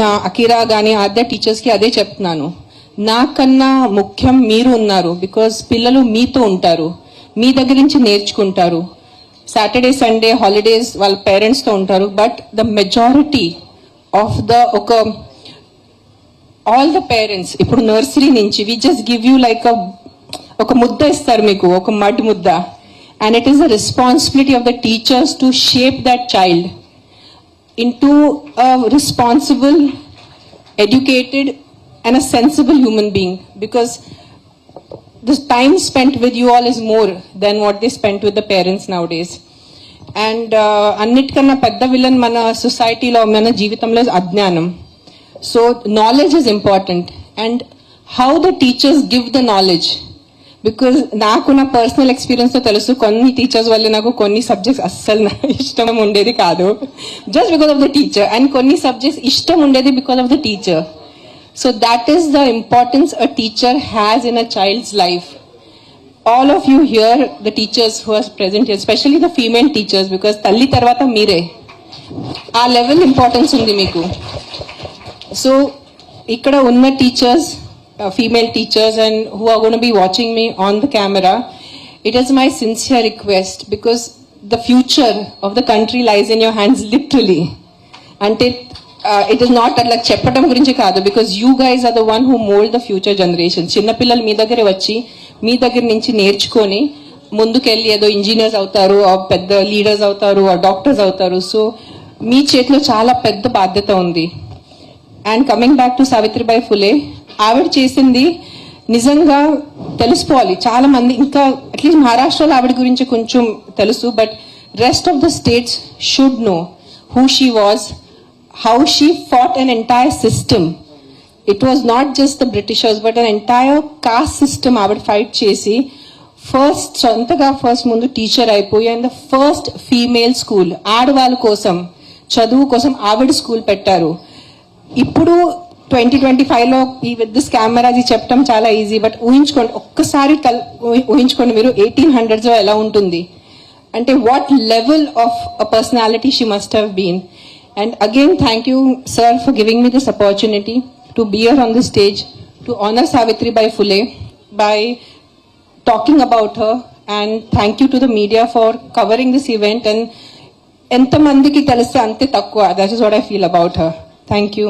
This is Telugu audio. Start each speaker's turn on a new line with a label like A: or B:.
A: నా అకిరా కానీ అదే టీచర్స్కి అదే చెప్తున్నాను. నాకన్నా ముఖ్యం మీరు ఉన్నారు బికాజ్ పిల్లలు మీతో ఉంటారు. మీ దగ్గర నుంచి నేర్చుకుంటారు. సాటర్డే సండే హాలిడేస్ వాళ్ళ పేరెంట్స్తో ఉంటారు. But the majority of the ఒక ఆల్ ద పేరెంట్స్ ఇప్పుడు నర్సరీ నుంచి we just give you like ఒక ముద్ద ఇస్తారు మీకు ఒక మడ్ ముద్ద. And it is the responsibility of the teachers to shape that child into a responsible, educated, and a sensible human being because the time spent with you all is more than what they spent with the parents nowadays. And అన్నిటికన్నా పెద్ద విలన్ మన సొసైటీలో మన జీవితంలో అజ్ఞానం so knowledge is important and how the teachers give the knowledge because నాకు నా పర్సనల్ ఎక్స్పీరియన్స్తో తెలుసు కొన్ని టీచర్స్ వల్ల నాకు కొన్ని సబ్జెక్ట్స్ అస్సలు నా ఇష్టం ఉండేది కాదు. Just because of the teacher and కొన్ని సబ్జెక్ట్స్ ఇష్టం ఉండేది because of the teacher so that is the importance a teacher has in a child's life all of you here the teachers who are present especially the female teachers because తల్లి తర్వాత మీరే. ఆ లెవెల్ ఇంపార్టెన్స్ ఉంది మీకు. సో ఇక్కడ ఉన్న teachers female teachers and who are gonna be watching me on the camera it is my sincere request because the future of the country lies in your hands literally అంటే ఇట్ ఇస్ నాట్ అట్లా చెప్పడం గురించి కాదు because you guys are the one who mould the future generation చిన్నపిల్లలు మీ దగ్గర వచ్చి మీ దగ్గర నుంచి నేర్చుకొని ముందుకెళ్ళి ఏదో ఇంజనీర్స్ అవుతారు ఆ పెద్ద లీడర్స్ అవుతారు ఆ డాక్టర్స్ అవుతారు. సో మీ చేతిలో చాలా పెద్ద బాధ్యత ఉంది. And coming back to Savitribai Phule ఆవిడ చేసింది నిజంగా తెలుసుకోవాలి. చాలా మంది ఇంకా అట్లీస్ట్ మహారాష్ట్రలో ఆవిడ గురించి కొంచెం తెలుసు but rest of the states should know who she was how she fought an entire system it was not just the Britishers but an entire caste system ఆవిడ ఫైట్ చేసి ఫస్ట్ సొంతగా ఫస్ట్ ముందు టీచర్ అయిపోయి and the first female school ఆడవాళ్ళ కోసం చదువు కోసం ఆవిడ స్కూల్ పెట్టారు. ఇప్పుడు ట్వంటీ ట్వంటీ ఫైవ్లో ఈ విత్ దిస్ కెమెరా అది చెప్పడం చాలా ఈజీ బట్ ఊహించుకోండి ఒక్కసారి కల్ ఊహించుకోండి మీరు ఎయిటీన్ హండ్రెడ్స్లో ఎలా ఉంటుంది. అంటే what level of a personality she must have been and again thank you sir for giving me this opportunity to be here on the stage to honour Savitribai Phule by talking about her and thank you to the media for covering this event and ఎంతమందికి తెలిస్తే అంతే తక్కువ. That is what I feel about her thank you